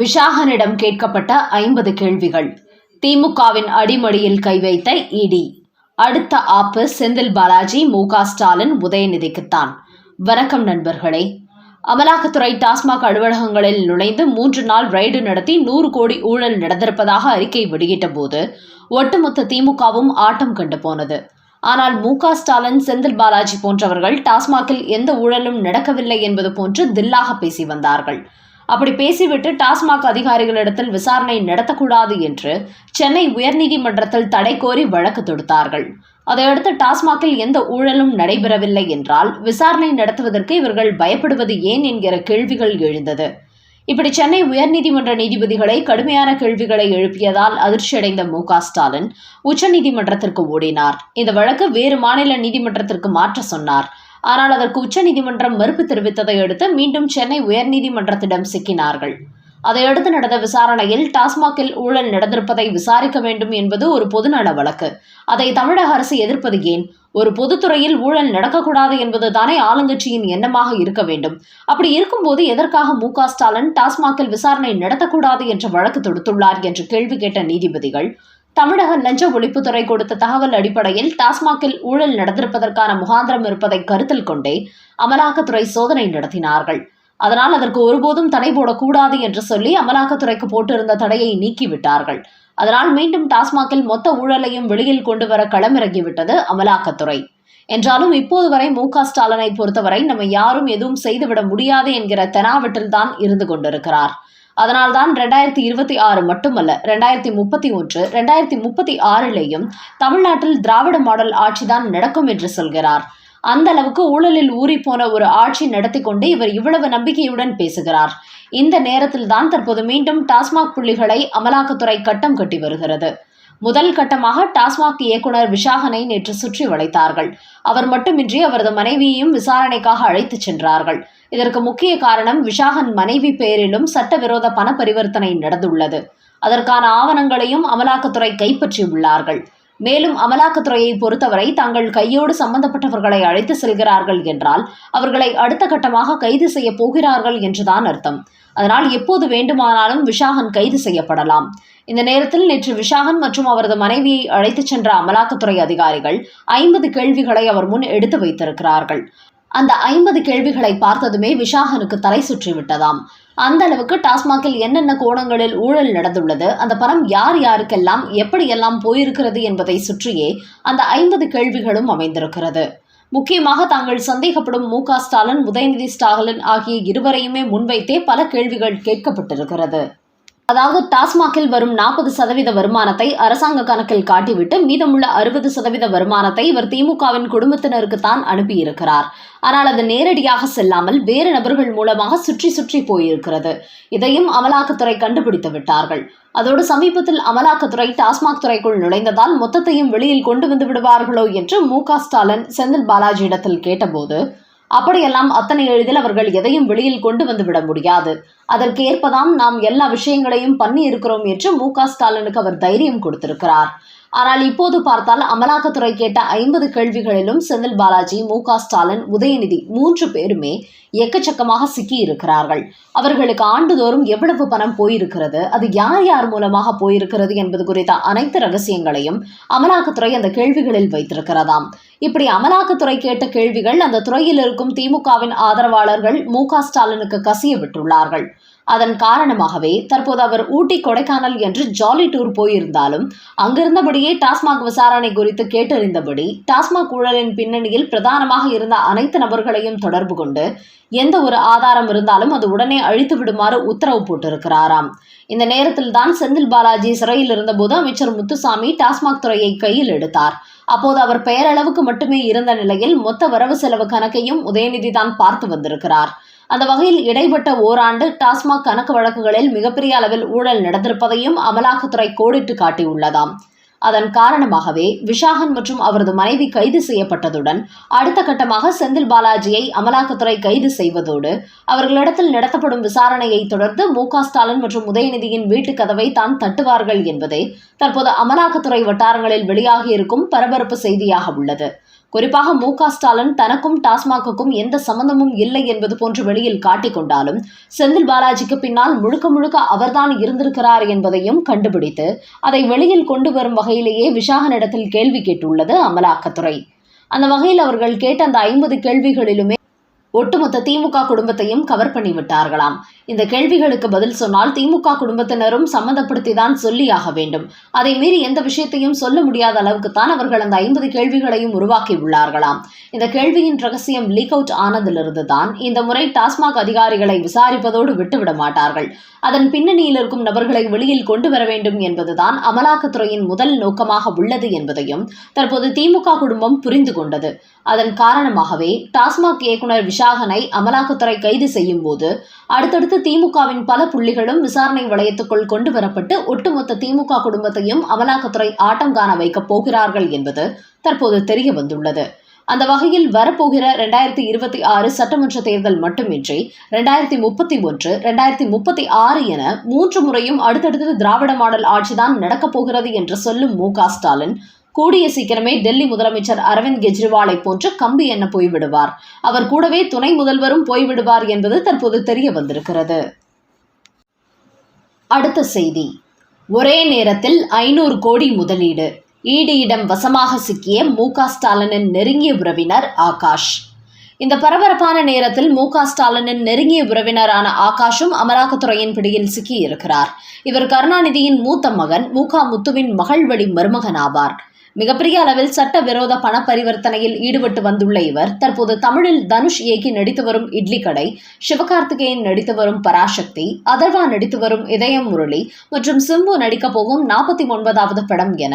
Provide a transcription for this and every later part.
விஷாகனிடம் கேட்கப்பட்ட ஐம்பது கேள்விகள். திமுகவின் அடிமடியில் கை வைத்த இடி. அடுத்த ஆப்பு செந்தில் பாலாஜி மு க ஸ்டாலின் உதயநிதிக்குத்தான். வணக்கம் நண்பர்களே. அமலாக்கத்துறை டாஸ்மாக் அலுவலகங்களில் நுழைந்து மூன்று நாள் ரெய்டு நடத்தி நூறு கோடி ஊழல் நடந்திருப்பதாக அறிக்கை வெளியிட்ட போது ஒட்டுமொத்த திமுகவும் ஆட்டம் கண்டு போனது. ஆனால் மு க ஸ்டாலின் செந்தில் பாலாஜி போன்றவர்கள் டாஸ்மாகில் எந்த ஊழலும் நடக்கவில்லை என்பது போன்று தில்லாக பேசி வந்தார்கள். அப்படி பேசிவிட்டு டாஸ்மாக் அதிகாரிகளிடத்தில் விசாரணை நடத்தக்கூடாது என்று சென்னை உயர்நீதிமன்றத்தில் தடை கோரி வழக்கு தொடுத்தார்கள். அதையடுத்து டாஸ்மாகில் எந்த ஊழலும் நடைபெறவில்லை என்றால் விசாரணை நடத்துவதற்கு இவர்கள் பயப்படுவது ஏன் என்கிற கேள்விகள் எழுந்தது. இப்படி சென்னை உயர்நீதிமன்ற நீதிபதிகளை கடுமையான கேள்விகளை எழுப்பியதால் அதிர்ச்சியடைந்த மு க ஸ்டாலின் உச்சநீதிமன்றத்திற்கு ஓடினார். இந்த வழக்கு வேறு மாநில நீதிமன்றத்திற்கு மாற்ற சொன்னார். ஆனால் அதற்கு உச்சநீதிமன்றம் மறுப்பு தெரிவித்ததை அடுத்து மீண்டும் சென்னை உயர்நீதிமன்றத்திடம் சிக்கினார்கள். அதையடுத்து நடந்த விசாரணையில் டாஸ்மாகில் ஊழல் நடந்திருப்பதை விசாரிக்க வேண்டும் என்பது ஒரு பொதுநல வழக்கு. அதை தமிழக அரசு எதிர்ப்பது ஏன்? ஒரு பொதுத்துறையில் ஊழல் நடக்கக்கூடாது என்பது தானே ஆளுங்கட்சியின் எண்ணமாக இருக்க வேண்டும். அப்படி இருக்கும்போது எதற்காக மு க ஸ்டாலின் டாஸ்மாகில் விசாரணை நடத்தக்கூடாது என்ற வழக்கு தொடுத்துள்ளார் என்று கேள்வி கேட்ட நீதிபதிகள் தமிழக லஞ்ச ஒழிப்புத்துறை கொடுத்த தகவல் அடிப்படையில் டாஸ்மாகில் ஊழல் நடந்திருப்பதற்கான முகாந்திரம் இருப்பதை கருத்தில் கொண்டே அமலாக்கத்துறை சோதனை நடத்தினார்கள். அதனால் அதற்கு ஒருபோதும் தடை போடக்கூடாது என்று சொல்லி அமலாக்கத்துறைக்கு போட்டிருந்த தடையை நீக்கிவிட்டார்கள். அதனால் மீண்டும் டாஸ்மாகில் மொத்த ஊழலையும் வெளியில் கொண்டு வர களமிறங்கிவிட்டது அமலாக்கத்துறை. என்றாலும் இப்போது வரை மு க ஸ்டாலினை பொறுத்தவரை நம்ம யாரும் எதுவும் செய்துவிட முடியாது என்கிற தெனாவட்டில் தான் இருந்து கொண்டிருக்கிறார். அதனால்தான் ரெண்டாயிரத்தி இருபத்தி ஆறு மட்டுமல்ல ரெண்டாயிரத்தி முப்பத்தி ஒன்று ரெண்டாயிரத்தி முப்பத்தி ஆறிலேயும் தமிழ்நாட்டில் திராவிட மாடல் ஆட்சிதான் நடக்கும் என்று சொல்கிறார். அந்த அளவுக்கு ஊழலில் ஊறிப்போன ஒரு ஆட்சி நடத்தி கொண்டு இவர் இவ்வளவு நம்பிக்கையுடன் பேசுகிறார். இந்த நேரத்தில் தான் தற்போது மீண்டும் டாஸ்மாக் புள்ளிகளை அமலாக்கத்துறை கட்டம் கட்டி வருகிறது. முதல் கட்டமாக டாஸ்மாக் இயக்குனர் விஷாகனை நேற்று சுற்றி வளைத்தார்கள். அவர் மட்டுமின்றி அவரது மனைவியையும் விசாரணைக்காக அழைத்துச் சென்றார்கள். இதற்கு முக்கிய காரணம் விஷாகன் மனைவி பெயரிலும் சட்டவிரோத பண பரிவர்த்தனை நடந்துள்ளது. அதற்கான ஆவணங்களையும் அமலாக்கத்துறை கைப்பற்றியுள்ளார்கள். மேலும் அமலாக்கத்துறையை பொறுத்தவரை தங்கள் கையோடு சம்பந்தப்பட்டவர்களை அழைத்து செல்கிறார்கள் என்றால் அவர்களை அடுத்த கட்டமாக கைது செய்ய போகிறார்கள் என்றுதான் அர்த்தம். அதனால் எப்போது வேண்டுமானாலும் விஷாகன் கைது செய்யப்படலாம். இந்த நேரத்தில் நேற்று விஷாகன் மற்றும் அவரது மனைவியை அழைத்துச் சென்ற அமலாக்கத்துறை அதிகாரிகள் ஐம்பது கேள்விகளை அவர் முன் எடுத்து வைத்திருக்கிறார்கள். அந்த ஐம்பது கேள்விகளை பார்த்ததுமே விஷாகனுக்கு தலை சுற்றி விட்டதாம் அந்த அளவுக்கு டாஸ்மாகில் என்னென்ன கோணங்களில் ஊழல் நடந்துள்ளது அந்த பணம் யார் யாருக்கெல்லாம் எப்படியெல்லாம் போயிருக்கிறது என்பதை சுற்றியே அந்த ஐம்பது கேள்விகளும் அமைந்திருக்கிறது. முக்கியமாக தாங்கள் சந்தேகப்படும் மு ஸ்டாலின் உதயநிதி ஸ்டாலின் ஆகிய இருவரையுமே முன்வைத்தே பல கேள்விகள் கேட்கப்பட்டிருக்கிறது. அதாவது டாஸ்மாகில் வரும் நாற்பது சதவீத வருமானத்தை அரசாங்க கணக்கில் காட்டிவிட்டு மீதமுள்ள அறுபது சதவீத வருமானத்தை இவர் திமுகவின் குடும்பத்தினருக்கு தான் அனுப்பியிருக்கிறார். ஆனால் அது நேரடியாக செல்லாமல் வேறு நபர்கள் மூலமாக சுற்றி சுற்றி போயிருக்கிறது. இதையும் அமலாக்கத்துறை கண்டுபிடித்து விட்டார்கள். அதோடு சமீபத்தில் அமலாக்கத்துறை டாஸ்மாக் துறைக்குள் நுழைந்ததால் மொத்தத்தையும் வெளியில் கொண்டு வந்து விடுவார்களோ என்று மு க ஸ்டாலின் செந்தில் பாலாஜியிடத்தில் கேட்டபோது அப்படியெல்லாம் அத்தனை எளிதில் அவர்கள் எதையும் வெளியில் கொண்டு வந்து விட முடியாது. அதற்கு ஏற்பதான் நாம் எல்லா விஷயங்களையும் பண்ணி இருக்கிறோம் என்று மு க ஸ்டாலினுக்கு அவர் தைரியம் கொடுத்திருக்கிறார். ஆனால் இப்போது பார்த்தால் அமலாக்கத்துறை கேட்ட ஐம்பது கேள்விகளிலும் செந்தில் பாலாஜி மு ஸ்டாலின் உதயநிதி மூன்று பேருமே எக்கச்சக்கமாக சிக்கி இருக்கிறார்கள் அவர்களுக்கு ஆண்டுதோறும் எவ்வளவு பணம் போயிருக்கிறது அது யார் யார் மூலமாக போயிருக்கிறது என்பது குறித்த அனைத்து ரகசியங்களையும் அமலாக்கத்துறை அந்த கேள்விகளில் வைத்திருக்கிறதாம். இப்படி அமலாக்கத்துறை கேட்ட கேள்விகள் அந்த துறையில் இருக்கும் திமுகவின் ஆதரவாளர்கள் மு ஸ்டாலினுக்கு கசிய விட்டுள்ளார்கள் அதன் காரணமாகவே தற்போது அவர் ஊட்டி கொடைக்கானல் என்று ஜாலி டூர் போயிருந்தாலும் அங்கிருந்தபடியே டாஸ்மாக் விசாரணை குறித்து கேட்டறிந்தபடி டாஸ்மாக் ஊழலின் பின்னணியில் பிரதானமாக இருந்த அனைத்து நபர்களையும் தொடர்பு கொண்டு எந்த ஒரு ஆதாரம் இருந்தாலும் அது உடனே அழித்து விடுமாறு உத்தரவு போட்டிருக்கிறாராம். இந்த நேரத்தில் தான் செந்தில் பாலாஜி சிறையில் இருந்தபோது அமைச்சர் முத்துசாமி டாஸ்மாக் துறையை கையில் எடுத்தார். அப்போது அவர் பெயரளவுக்கு மட்டுமே இருந்த நிலையில் மொத்த வரவு செலவு கணக்கையும் உதயநிதி தான் பார்த்து வந்திருக்கிறார். அந்த வகையில் இடைப்பட்ட ஓராண்டு டாஸ்மாக் கணக்கு வழக்குகளில் மிகப்பெரிய அளவில் ஊழல் நடந்திருப்பதையும் அமலாக்கத்துறை கோடிட்டு காட்டியுள்ளதாம். அதன் காரணமாகவே விஷாகன் மற்றும் அவரது மனைவி கைது செய்யப்பட்டதுடன் அடுத்த கட்டமாக செந்தில் பாலாஜியை அமலாக்கத்துறை கைது செய்வதோடு அவர்களிடத்தில் நடத்தப்படும் விசாரணையை தொடர்ந்து மு. ஸ்டாலின் மற்றும் உதயநிதியின் வீட்டு கதவை தான் தட்டுவார்கள் என்பதே தற்போது அமலாக்கத்துறை வட்டாரங்களில் வெளியாகியிருக்கும் பரபரப்பு செய்தியாக உள்ளது. குறிப்பாக மு ஸ்டாலின் தனக்கும் டாஸ்மாகுக்கும் எந்த சம்பந்தமும் இல்லை என்பது போன்று வெளியில் காட்டிக் கொண்டாலும் செந்தில் பாலாஜிக்கு பின்னால் முழுக்க முழுக்க அவர்தான் இருந்திருக்கிறார் என்பதையும் கண்டுபிடித்து அதை வெளியில் கொண்டு வரும் வகையிலேயே விசாகனிடத்தில் கேள்வி கேட்டுள்ளது அமலாக்கத்துறை. அந்த வகையில் அவர்கள் கேட்ட அந்த ஐம்பது கேள்விகளிலுமே ஒட்டுமொத்த திமுக குடும்பத்தையும் கவர் பண்ணிவிட்டார்களாம் இந்த கேள்விகளுக்கு பதில் சொன்னால் திமுக குடும்பத்தினரும் சம்மந்தப்படுத்திதான் சொல்லியாக வேண்டும். அதை மீறி எந்த விஷயத்தையும் சொல்ல முடியாத அளவுக்கு தான் அவர்கள் அந்த ஐம்பது கேள்விகளையும் உருவாக்கி உள்ளார்களாம். இந்த கேள்வியின் ரகசியம் லீக் அவுட் ஆனதிலிருந்து தான் இந்த முறை டாஸ்மாக் அதிகாரிகளை விசாரிப்பதோடு விட்டுவிட மாட்டார்கள். அதன் பின்னணியில் இருக்கும் நபர்களை வெளியில் கொண்டு வர வேண்டும் என்பதுதான் அமலாக்கத்துறையின் முதல் நோக்கமாக உள்ளது என்பதையும் தற்போது திமுக குடும்பம் புரிந்து கொண்டது. அதன் காரணமாகவே டாஸ்மாக் இயக்குநர் விஷ விஷாகனை அமலாக்கத்துறை கைது செய்யும் போது அடுத்தடுத்து திமுகவின் பல புள்ளிகளும் விசாரணை வளையத்துக்குள் கொண்டு வரப்பட்டு ஒட்டுமொத்த திமுக குடும்பத்தையும் அமலாக்கத்துறை ஆட்டம் காண வைக்கப் போகிறார்கள் என்பது தற்போது தெரிய வந்துள்ளது. அந்த வகையில் வரப்போகிற ரெண்டாயிரத்தி இருபத்தி ஆறு சட்டமன்ற தேர்தல் மட்டுமின்றி ரெண்டாயிரத்தி முப்பத்தி ஒன்று ரெண்டாயிரத்தி முப்பத்தி ஆறு என மூன்று முறையும் அடுத்தடுத்து திராவிட மாடல் ஆட்சிதான் நடக்கப் போகிறது என்று சொல்லும் மு ஸ்டாலின் கூடிய சீக்கிரமே டெல்லி முதலமைச்சர் அரவிந்த் கெஜ்ரிவாலை போன்று கம்பி எண்ண போய்விடுவார். அவர் கூடவே துணை முதல்வரும் போய்விடுவார் என்பது தற்போது தெரிய வந்திருக்கிறது. அடுத்த செய்தி. ஒரே நேரத்தில் ஐநூறு கோடி முதலீடு. ஈடியிடம் வசமாக சிக்கிய மு ஸ்டாலினின் நெருங்கிய உறவினர் ஆகாஷ். இந்த பரபரப்பான நேரத்தில் மு க ஸ்டாலினின் நெருங்கிய உறவினரான ஆகாஷும் அமலாக்கத்துறையின் பிடியில் சிக்கியிருக்கிறார். இவர் கருணாநிதியின் மூத்த மகன் மு க முத்துவின் மகள் வழி மருமகன் ஆவார் மிகப்பெரிய அளவில் சட்டவிரோத பண பரிவர்த்தனையில் ஈடுபட்டு வந்துள்ள இவர் தற்போது தமிழில் தனுஷ் இயக்கி நடித்து வரும் இட்லி கடை சிவகார்த்திகேயன் நடித்து வரும் பராசக்தி அதர்வா நடித்து வரும் இதயம் முரளி மற்றும் சிம்பு நடிக்கப் போகும் நாற்பத்தி ஒன்பதாவது படம் என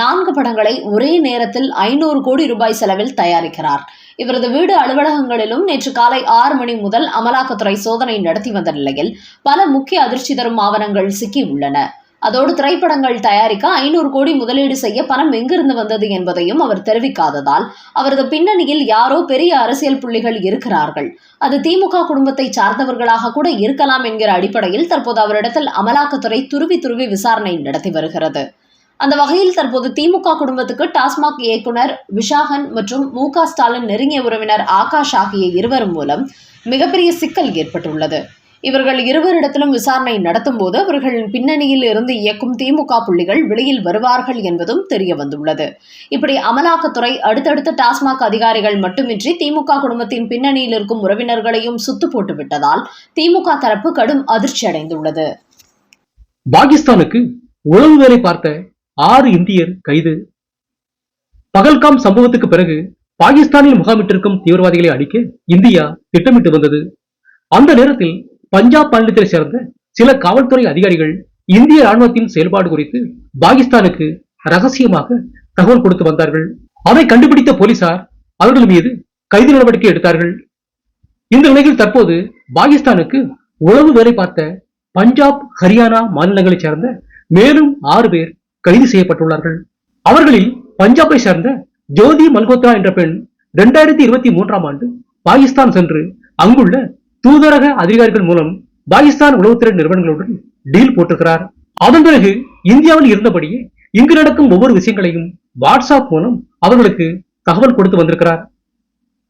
நான்கு படங்களை ஒரே நேரத்தில் ஐநூறு கோடி ரூபாய் செலவில் தயாரிக்கிறார். இவரது வீடு அலுவலகங்களிலும் நேற்று காலை ஆறு மணி முதல் அமலாக்கத்துறை சோதனை நடத்தி வந்த நிலையில் பல முக்கிய அதிர்ச்சி தரும் ஆவணங்கள் சிக்கியுள்ளன. அதோடு திரைப்படங்கள் தயாரிக்க ஐநூறு கோடி முதலீடு செய்ய பணம் எங்கிருந்து வந்தது என்பதையும் அவர் தெரிவிக்காததால் அவரது பின்னணியில் யாரோ பெரிய அரசியல் புள்ளிகள் இருக்கிறார்கள். அது திமுக குடும்பத்தை சார்ந்தவர்களாக கூட இருக்கலாம் என்கிற அடிப்படையில் தற்போது அவரிடத்தில் அமலாக்கத்துறை துருவி துருவி விசாரணை நடத்தி வருகிறது. அந்த வகையில் தற்போது திமுக குடும்பத்துக்கு டாஸ்மாக் இயக்குனர் விஷாகன் மற்றும் மு க ஸ்டாலின் நெருங்கிய உறவினர் ஆகாஷ் ஆகிய இருவரும் மூலம் மிகப்பெரிய சிக்கல் ஏற்பட்டுள்ளது. இவர்கள் இருவரிடத்திலும் விசாரணை நடத்தும் போது அவர்களின் பின்னணியில் இருந்து இயக்கும் திமுக புள்ளிகள் வெளியில் வருவார்கள் என்பதும் தெரிய வந்துள்ளது. இப்படி அமலாக்கத்துறை அடுத்தடுத்த டாஸ்மாக் அதிகாரிகள் மட்டுமின்றி திமுக குடும்பத்தின் பின்னணியில் இருக்கும் உறவினர்களையும் சுத்து போட்டு விட்டதால் திமுக தரப்பு கடும் அதிர்ச்சி அடைந்துள்ளது. பாகிஸ்தானுக்கு உளவு வேலை பார்த்த ஆறு இந்தியர் கைது. பகல்காம் சம்பவத்துக்கு பிறகு பாகிஸ்தானில் முகாமிட்டிருக்கும் தீவிரவாதிகளை அடிக்க இந்தியா திட்டமிட்டு வந்தது. அந்த நேரத்தில் பஞ்சாப் மாநிலத்தை சேர்ந்த சில காவல்துறை அதிகாரிகள் இந்திய ராணுவத்தின் செயல்பாடு குறித்து பாகிஸ்தானுக்கு ரகசியமாக தகவல் கொடுத்து வந்தார்கள். அதை கண்டுபிடித்த போலீசார் அவர்கள் மீது கைது நடவடிக்கை எடுத்தார்கள். இந்த நிலையில் தற்போது பாகிஸ்தானுக்கு உளவு வேலை பார்த்த பஞ்சாப் ஹரியானா மாநிலங்களைச் சேர்ந்த மேலும் ஆறு பேர் கைது செய்யப்பட்டுள்ளார்கள். அவர்களில் பஞ்சாபை சேர்ந்த ஜோதி மல்கோத்ரா என்ற பெண் இரண்டாயிரத்தி இருபத்தி மூன்றாம் ஆண்டு பாகிஸ்தான் சென்று அங்குள்ள தூதரக அதிகாரிகள் மூலம் பாகிஸ்தான் உளவுத்துறை நிறுவனங்களுடன் டீல் போட்டிருக்கிறார். அதன் பிறகு இந்தியாவில் இருந்தபடியே இங்கு நடக்கும் ஒவ்வொரு விஷயங்களையும் வாட்ஸ்அப் மூலம் அவர்களுக்கு தகவல் கொடுத்து வந்திருக்கிறார்.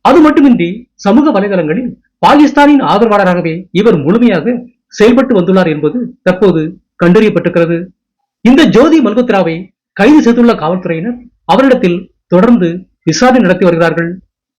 அது மட்டுமின்றி சமூக வலைதளங்களில் பாகிஸ்தானின் ஆதரவாளராகவே இவர் முழுமையாக செயல்பட்டு வந்துள்ளார் என்பது தற்போது கண்டறியப்பட்டிருக்கிறது. இந்த ஜோதி மல்கோத்ராவை கைது செய்துள்ள காவல்துறையினர் அவரிடத்தில் தொடர்ந்து விசாரணை நடத்தி வருகிறார்கள்.